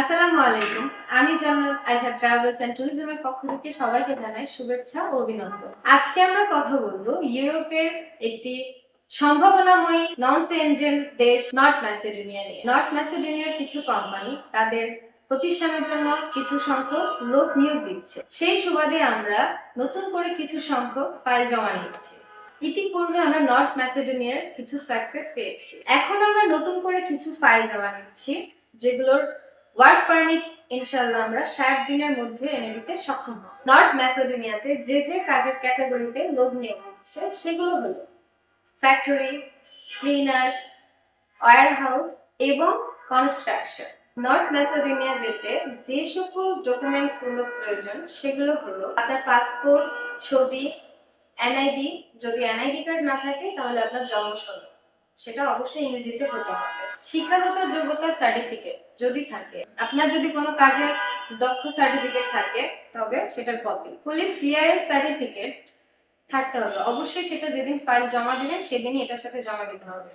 আসসালামু আলাইকুম। আমি জান্নাত আয়শা ট্রাভেলস এন্ড ট্যুরিজমের পক্ষ থেকে সবাইকে জানাই শুভেচ্ছা ও অভিনন্দন। আজকে আমরা কথা বলব ইউরোপের একটি সম্ভাবনাময় নন সেনজেন দেশ নর্থ ম্যাসেডোনিয়া নিয়ে। নর্থ ম্যাসেডোনিয়ার কিছু কোম্পানি তাদের প্রতিষ্ঠানের জন্য কিছু সংখ্যক লোক নিয়োগ দিচ্ছে। সেই সুবাদে আমরা নতুন করে কিছু সংখ্যক ফাইল জমা নিচ্ছি ইতিপূর্বে আমরা নর্থ ম্যাসেডোনিয়ার কিছু সাকসেস পেয়েছি। এখন আমরা নতুন করে কিছু ফাইল জমা নিচ্ছি, যেগুলোর ওয়ার্ক পারমিট ইনশাল্লাহ আমরা ষাট দিনের মধ্যে এনে দিতে সক্ষম হব। নর্থ ম্যাসেডোনিয়াতে যে যে কাজের ক্যাটাগরিতে লোক নিয়োগ হচ্ছে, সেগুলো হলো ফ্যাক্টরি, ক্লিনার ওয়ার হাউস এবং কনস্ট্রাকশন। নর্থ ম্যাসেডোনিয়া যেতে যে সকল ডকুমেন্টসগুলো প্রয়োজন, সেগুলো হলো আপনার পাসপোর্ট, ছবি, এনআইডি। যদি এনআইডি কার্ড না থাকে, তাহলে আপনার জন্ম সেটা অবশ্যই ইংরেজিতে হতে হবে। শিক্ষাগত যোগ্যতা সার্টিফিকেট যদি থাকে, আপনার যদি কোনো কাজের দক্ষ সার্টিফিকেট থাকে, তবে সেটার কপি পুলিশ ক্লিয়ারেন্স সার্টিফিকেট থাকতে হবে। অবশ্যই সেটা যেদিন ফাইল জমা দিবেন, সেদিনই এটার সাথে জমা দিতে হবে।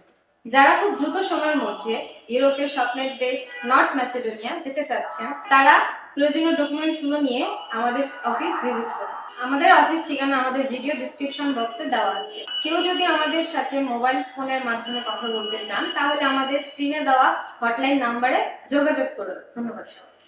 যারা খুব দ্রুত সময়ের মধ্যে ইউরোপের স্বপ্নের দেশ নর্থ ম্যাসেডোনিয়া যেতে চাচ্ছেন, তারা প্রয়োজনীয় ডকুমেন্টসগুলো নিয়ে আমাদের অফিস ভিজিট করুন। আমাদের অফিস ঠিকানা আমাদের ভিডিও ডিসক্রিপশন বক্সে দেওয়া আছে। কেউ যদি আমাদের সাথে মোবাইল ফোনের মাধ্যমে কথা বলতে চান, তাহলে আমাদের স্ক্রিনে দেওয়া হটলাইন নাম্বারে যোগাযোগ করুন। ধন্যবাদ সবাই